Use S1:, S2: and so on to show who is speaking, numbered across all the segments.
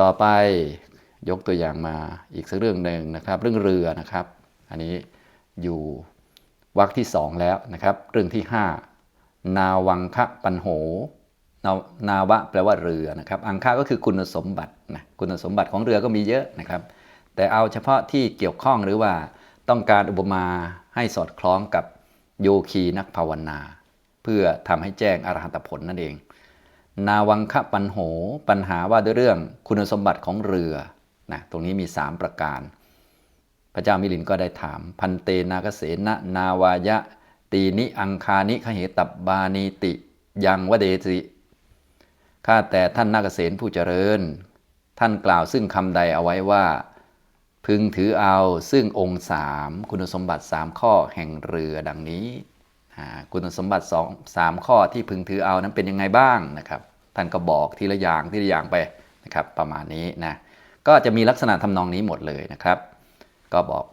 S1: ต่อไปยกตัวอย่างมาอีกสักเรื่องหนึ่งนะครับ เรื่องเรือนะครับ อันนี้อยู่วรรคที่สองแล้วนะครับ เรื่องที่ห้านาวังคะปันโหนานาวะแปลว่าเรือนะครับ อังคะก็คือคุณสมบัตินะคุณสมบัติของเรือก็มีเยอะนะครับ แต่เอาเฉพาะที่เกี่ยวข้องหรือว่าต้องการอุปมาให้สอดคล้องกับโยคีนักภาวนา เพื่อทำให้แจ้งอรหัตผลนั่นเอง นาวังคะปันโหปัญหาว่าด้วยเรื่องคุณสมบัติของเรือนะตรงนี้มี 3 ประการ พระเจ้ามิลินก็ได้ถาม พันเตนากเสนะนาวายะ ตีนิอังคานิขเหตับบานีติ ยังวเดสิข้าแต่ท่านนาคเสนผู้เจริญ ท่านกล่าวซึ่งคำใดเอาไว้ว่า พึงถือเอาซึ่งองค์สามคุณสมบัติ 3 ข้อแห่งเรือดังนี้ คุณสมบัติ2 3ข้อที่พึงถือเอานั้นเป็นยังไงบ้างนะครับ ท่านก็บอกทีละอย่างทีละอย่างไปนะครับประมาณนี้นะก็จะมีลักษณะทำนองนี้หมดเลยนะครับ ก็บอก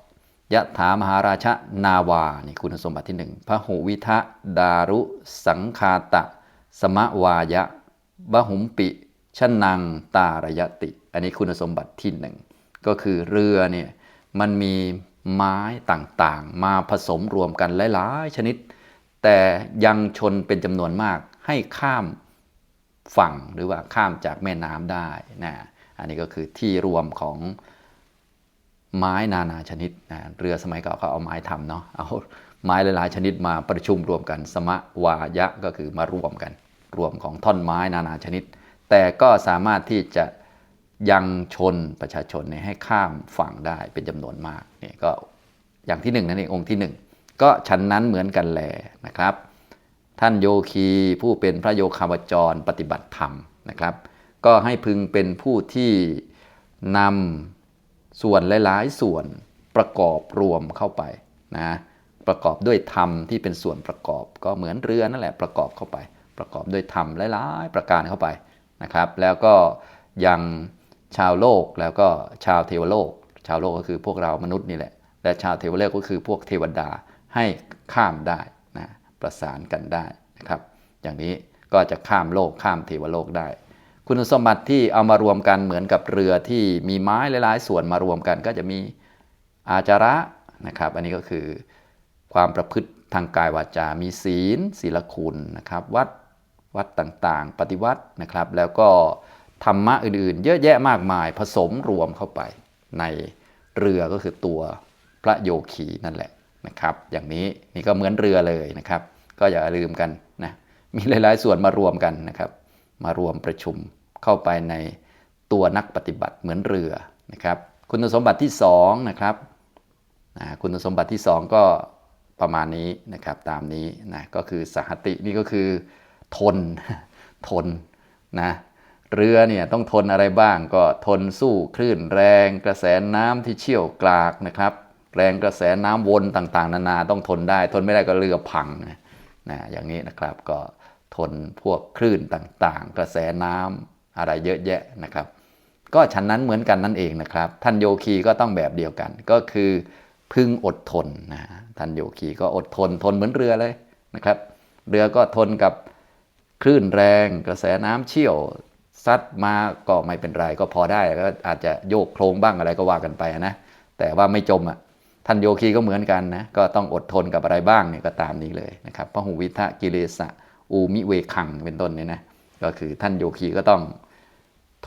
S1: ยะถามหาราชนาวานี่คุณสมบัติที่หนึ่งพระหุวิทะดารุ สังคาตะ สมะวายะบะหุมปิชนังตารยติ อันนี้คุณสมบัติที่หนึ่งก็คือเรือเนี่ยมันมีไม้ต่างๆ มาผสมรวมกันหลายๆชนิด แต่ยังชนเป็นจำนวนมากให้ข้ามฝั่งหรือว่าข้ามจากแม่น้ำได้นะอันนี้ก็คือที่รวมของไม้นานาชนิดนะเรือสมัยเก่าเขาเอาไม้ทำเนาะเอาไม้หลายๆชนิดมาประชุมรวมกัน สมะวายะก็คือมารวมกัน รวมของท่อนไม้นานาชนิด แต่ก็สามารถที่จะยังชนประชาชนเนี่ยให้ข้ามฝั่งได้เป็นจำนวนมากนี่ก็อย่างที่หนึ่งนั่นเององค์ที่หนึ่ง ก็ชั้นนั้นเหมือนกันแลนะครับ ท่านโยคีผู้เป็นพระโยคาวจรปฏิบัติธรรมนะครับ ก็ให้พึงเป็นผู้ที่นำส่วนหลาย ๆ ส่วนประกอบรวมเข้าไปนะประกอบด้วยธรรมที่เป็นส่วนประกอบ ก็เหมือนเรือนั่นแหละประกอบเข้าไป ประกอบด้วยธรรมหลายๆประการเข้าไปนะครับ แล้วก็ยังชาวโลกแล้วก็ชาวเทวโลก ชาวโลกก็คือพวกเรามนุษย์นี่แหละและชาวเทวโลกก็คือพวกเทวดา ให้ข้ามได้นะประสานกันได้นะครับ อย่างนี้ก็จะข้ามโลกข้ามเทวโลกได้ คุณสมบัติที่เอามารวมกันเหมือนกับเรือที่มีไม้หลายๆ ส่วนมารวมกัน ก็จะมีอาจาระนะครับ อันนี้ก็คือความประพฤติทางกายวาจา มีศีล ศีลคุณนะครับ วัดวัดต่างๆ ปฏิวัตินะครับ แล้วก็ธรรมะอื่นๆ เยอะแยะมากมายผสมรวมเข้าไปในเรือก็คือตัวพระโยคีนั่นแหละ นะครับ อย่างนี้นี่ก็เหมือนเรือเลยนะครับ ก็อย่าลืมกันนะมีหลาย ๆ ส่วนมารวมกันนะครับ มารวมประชุมเข้าไปในตัวนักปฏิบัติเหมือนเรือนะครับ คุณสมบัติที่2นะครับนะคุณสมบัติที่ 2 ก็ประมาณนี้นะครับตามนี้นะก็คือสหตินี่ก็คือทนทนนะเรือเนี่ยต้องทนอะไรบ้างก็ทนสู้คลื่นแรง กระแสน้ำที่เชี่ยวกรากนะครับ แรงกระแสน้ำวนต่างๆ นานาต้องทนได้ ทนไม่ได้ก็เรือพังนะนะอย่างนี้นะครับก็ทนพวกคลื่นต่างๆ กระแสน้ำอะไรเยอะแยะนะครับ ก็ฉันนั้นเหมือนกันนั่นเองนะครับ ท่านโยคีก็ต้องแบบเดียวกัน ก็คือพึงอดทนนะท่านโยคีก็อดทนทนเหมือนเรือเลยนะครับ เรือก็ทนกับคลื่นแรง กระแสน้ำเชี่ยวซัดมาก็ไม่เป็นไรก็พอได้ก็อาจจะโยกโครงบ้างอะไรก็ว่ากันไปนะแต่ว่าไม่จมอะ ท่านโยคีก็เหมือนกันนะ ก็ต้องอดทนกับอะไรบ้างเนี่ยก็ตามนี้เลยนะครับพระหูวิทะกิเลสะอูมิเวคังเป็นต้นเนี่ยนะ ก็คือท่านโยคีก็ต้อง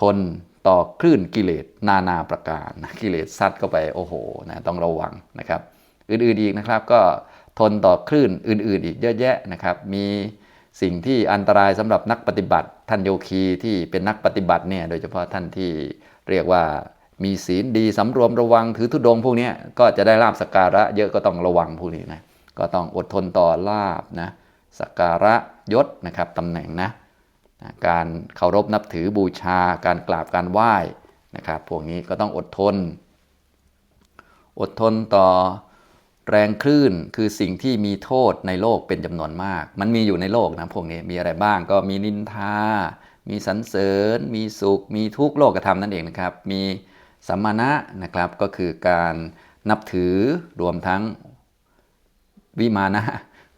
S1: ทนต่อคลื่นกิเลสนานาประการนะกิเลสซัดเข้าไปโอ้โหนะต้องระวังนะครับ อื่นๆอีกนะครับก็ทนต่อคลื่นอื่น ๆ อีกเยอะแยะนะครับ มีสิ่งที่อันตรายสำหรับนักปฏิบัติ ท่านโยคีที่เป็นนักปฏิบัติเนี่ยโดยเฉพาะท่านที่เรียกว่า มีศีลดีสำรวมระวังถือธุดงพวกนี้ก็จะได้ลาบสกการะเยอะก็ต้องระวังพวกนี้นะก็ต้องอดทนต่อลาบนะสกการะยศนะครับตำแหน่งนะการเคารพนับถือบูชาการกราบการไหว้นะครับพวกนี้ก็ต้องอดทน อดทนต่อแรงคลื่นคือสิ่งที่มีโทษในโลกเป็นจำนวนมาก มันมีอยู่ในโลกนะพวกนี้มีอะไรบ้างก็มีนินทา มีสรรเสริญ มีสุข มีทุกโลกธรรมนั่นเองนะครับ มี สัมมาณะนะครับก็คือการนับถือรวมทั้งวิมานะ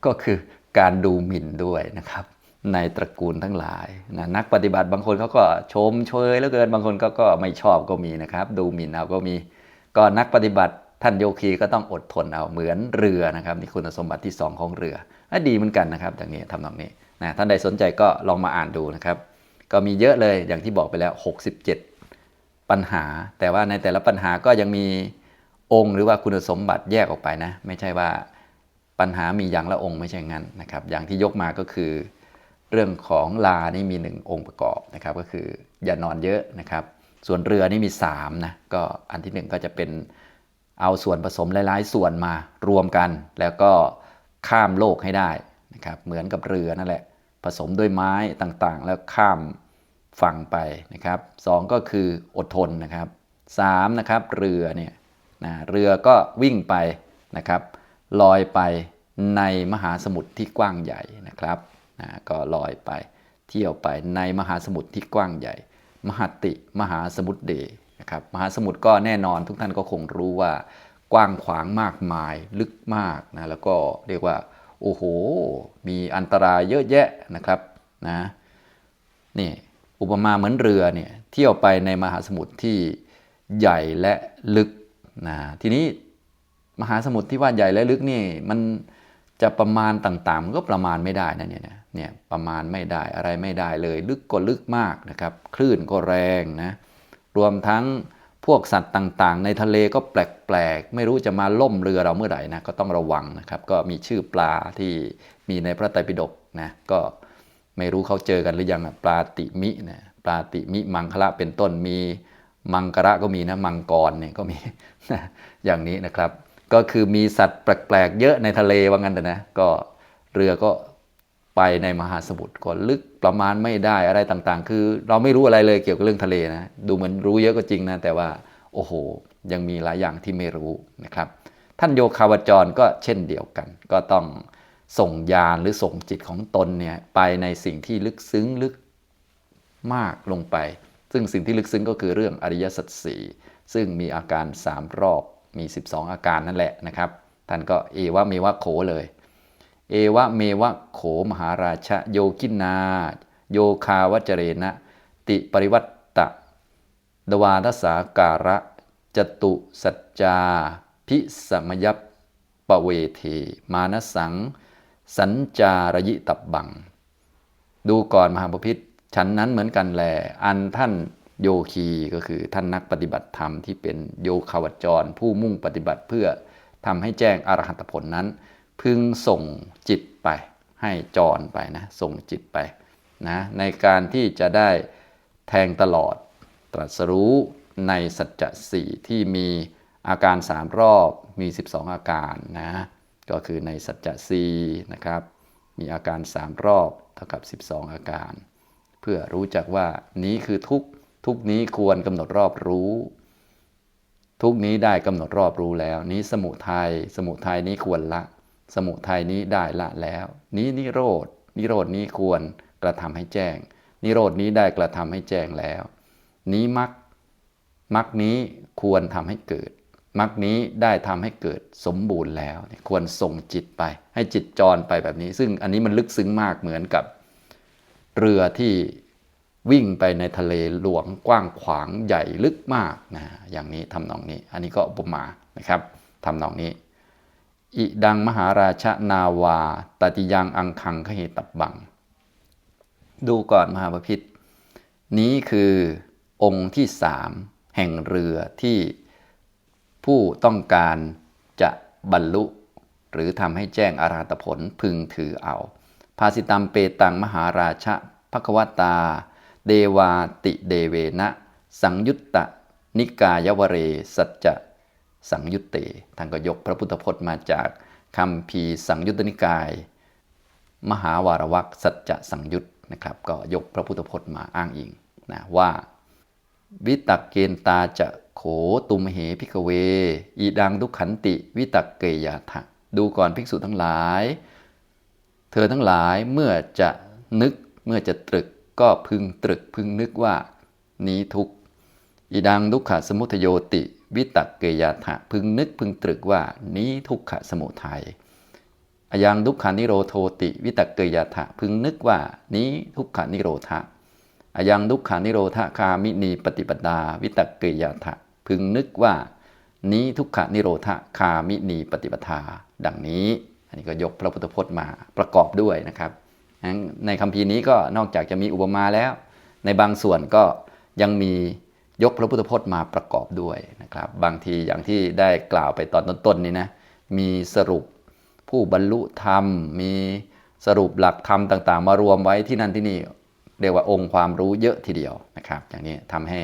S1: ก็คือการดูหมิ่นด้วยนะครับ ในตระกูลทั้งหลายนะนักปฏิบัติบางคนเขาก็ชมเชยเหลือเกินบางคนก็ก็ไม่ชอบก็มีนะครับ ดูหมิ่นเอาก็มี ก็นักปฏิบัติท่านโยคีก็ต้องอดทนเอาเหมือนเรือนะครับนี่คุณสมบัติที่สองของเรืออะดีเหมือนกันนะครับอย่างนี้ทำนองนี้นะท่านใดสนใจก็ลองมาอ่านดูนะครับ ก็มีเยอะเลยอย่างที่บอกไปแล้ว 67 ปัญหา แต่ว่าในแต่ละปัญหาก็ยังมีองค์หรือว่าคุณสมบัติแยกออกไปนะ ไม่ใช่ว่าปัญหามีอย่างละองค์ไม่ใช่งั้นนะครับ อย่างที่ยกมาก็คือ เรื่องของลานี่มีหนึ่งองค์ประกอบนะครับ ก็คืออย่านอนเยอะนะครับ ส่วนเรือนี่มี3นะก็อันที่หนึ่งก็จะเป็นเอาส่วนผสมหลายๆ ส่วนมารวมกัน แล้วก็ข้ามโลกให้ได้นะครับ เหมือนกับเรือนั่นแหละ ผสมด้วยไม้ต่างๆ แล้วข้าม ฝั่งไปนะครับสองก็คืออดทนนะครับสามนะครับเรือเนี่ยนะเรือก็วิ่งไปนะครับลอยไปในมหาสมุทรที่กว้างใหญ่นะครับนะก็ลอยไปเที่ยวไปในมหาสมุทรที่กว้างใหญ่ มหาติมหาสมุทรเดนะครับมหาสมุทรก็แน่นอนทุกท่านก็คงรู้ว่ากว้างขวางมากมายลึกมากนะแล้วก็เรียกว่าโอ้โห มีอันตรายเยอะแยะนะครับนะนี่ อุปมาเหมือนเรือเนี่ยเที่ยวไปในมหาสมุทรที่ใหญ่และลึกนะทีนี้มหาสมุทรที่ว่าใหญ่และลึกนี่มันจะประมาณต่างๆมันก็ประมาณไม่ได้นะเนี่ยเนี่ยประมาณไม่ได้อะไรไม่ได้เลย ลึกก็ลึกมากนะครับ คลื่นก็แรงนะรวมทั้งพวกสัตว์ต่างๆ ในทะเลก็แปลกๆ ไม่รู้จะมาล่มเรือเราเมื่อไหร่นะก็ต้องระวังนะครับ ก็มีชื่อปลาที่มีในพระไตรปิฎกนะก็ ไม่รู้เขาเจอกันหรือยังปลาติมินะปลาติมิมังคละเป็นต้นมีมังกระก็มีนะมังกรเนี่ยก็มีอย่างนี้นะครับ ก็คือมีสัตว์แปลกๆเยอะในทะเลว่างั้นแต่นะก็เรือก็ไปในมหาสมุทรก็ลึกประมาณไม่ได้อะไรต่างๆ คือเราไม่รู้อะไรเลยเกี่ยวกับเรื่องทะเลนะดูเหมือนรู้เยอะก็จริงนะแต่ว่าโอ้โห ยังมีหลายอย่างที่ไม่รู้นะครับ ท่านโยคาวจรก็เช่นเดียวกัน ก็ต้อง ส่งยานหรือส่งจิตของตนเนี่ยไปในสิ่งที่ลึกซึ้งลึกมากลงไป ซึ่งสิ่งที่ลึกซึ้งก็คือเรื่องอริยสัจสี่ซึ่งมีอาการ 3 รอบมี 12 อาการนั่นแหละนะครับ ท่านก็เอวะเมวะโขเลย เอวะเมวะโขมหาราชโยกินา โยคาวจเรนะ ติปริวัตตะ ดวาทสาการะจตุสัจจา พิสมยัปปเวเท มานสัง สัญจารยิตับบัง ดูก่อนมหาปพิธฉันนั้นเหมือนกันแล อันท่านโยคีก็คือท่านนักปฏิบัติธรรมที่เป็นโยคาวจร ผู้มุ่งปฏิบัติเพื่อทำให้แจ้งอรหัตผลนั้น พึงส่งจิตไป ให้จรไปนะ ส่งจิตไปนะในการที่จะได้แทงตลอดตรัสรู้ในสัจจะสี่ที่มีอาการ3รอบมี 12 อาการนะ ก็คือในสัจจะสีนะครับ มีอาการ 3 รอบเท่ากับ 12 อาการ เพื่อรู้จักว่านี้คือทุกทุกนี้ควรกำหนดรอบรู้ ทุกนี้ได้กำหนดรอบรู้แล้ว นี้สมุทัยสมุทัยนี้ควรละ สมุทัยนี้ได้ละแล้ว นี้นิโรดนิโรดนี้ควรกระทำให้แจ้ง นิโรดนี้ได้กระทำให้แจ้งแล้ว นี้มักมักนี้ควรทำให้เกิด มักนี้ได้ทำให้เกิดสมบูรณ์แล้วควรส่งจิตไป ให้จิตจรไปแบบนี้ ซึ่งอันนี้มันลึกซึ้งมากเหมือนกับ เรือที่วิ่งไปในทะเลหลวงกว้างขวางใหญ่ลึกมากนะอย่างนี้ทำนองนี้ อันนี้ก็อุปมานะครับทำนองนี้ อิดังมหาราชนาวาตติยังอังคังขเหตับบัง ดูก่อนมหาปพิธนี้คือองค์ที่สามแห่งเรือที่ ผู้ต้องการจะบรรลุ หรือทำให้แจ้งอาราตผลพึงถือเอา ภาสิตัมเปตังมหาราชภควตา เดวาติเดเวนะ สังยุตตะ นิกายวเร สัจจะสังยุตเตท่านก็ยกพระพุทธพจน์มาจากคำพีสังยุตตนิกาย มหาวารวักสัจจะสังยุตนะครับ ก็ยกพระพุทธพจน์มาอ้างอิงนะว่า วิตักเกณตาจะ โขตุมเหพิกเว อีดังทุกขันติวิตักเกยาทะดูก่อนภิกษุทั้งหลาย เธอทั้งหลายเมื่อจะนึกเมื่อจะตรึกก็พึงตรึกพึงนึกว่า นี้ทุกอีดังทุกขสมุทโยติ วิตักเกยาทะพึงนึกพึงตรึกว่า นี้ทุกขสมุทัยอายังทุกขานิโรโทติ วิตกเกยยถะพึงนึกว่า นี้ทุกขานิโรธะอายังทุกขานิโรธคามินีปฏิปดา วิตกเกยยถะ พึงนึกว่า นี้ทุกขนิโรธคามินีปฏิปทา ดังนี้ อันนี้ก็ยกพระพุทธพจน์มาประกอบด้วยนะครับงั้นในคำพีร์นี้ก็นอกจากจะมีอุปมาแล้ว ในบางส่วนก็ยังมียกพระพุทธพจน์มาประกอบด้วยนะครับ บางทีอย่างที่ได้กล่าวไปตอนต้นๆนี้นะมีสรุปผู้บรรลุธรรม มีสรุปหลักธรรมต่าง ๆ มารวมไว้ที่นั่นที่นี่เรียกว่าองค์ความรู้เยอะทีเดียวนะครับ อย่างนี้ทำให้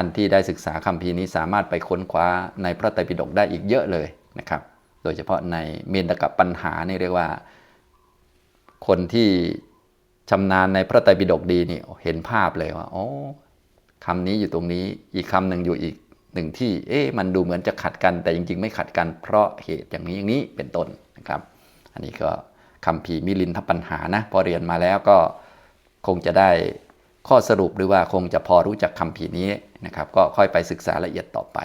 S1: ท่านที่ได้ศึกษาคัมภีนี้สามารถไปค้นคว้าในพระไตรปิฎกได้อีกเยอะเลยนะครับ โดยเฉพาะในเมนตกับปัญหานี่เรียกว่า คนที่ชำนาญในพระไตรปิฎกดีนี่เห็นภาพเลยว่าโอ้คำนี้อยู่ตรงนี้อีกคำหนึ่งอยู่อีกหนึ่งที่เอ๊ะมันดูเหมือนจะขัดกันแต่จริง ๆ ไม่ขัดกันเพราะเหตุอย่างนี้อย่างนี้เป็นต้นนะครับ อันนี้ก็คำพีมิลินทปัญหานะพอเรียนมาแล้วก็คงจะได้ ข้อสรุปหรือว่าคงจะพอรู้จักคำพีนี้นะครับ ก็ค่อยไปศึกษาละเอียดต่อไป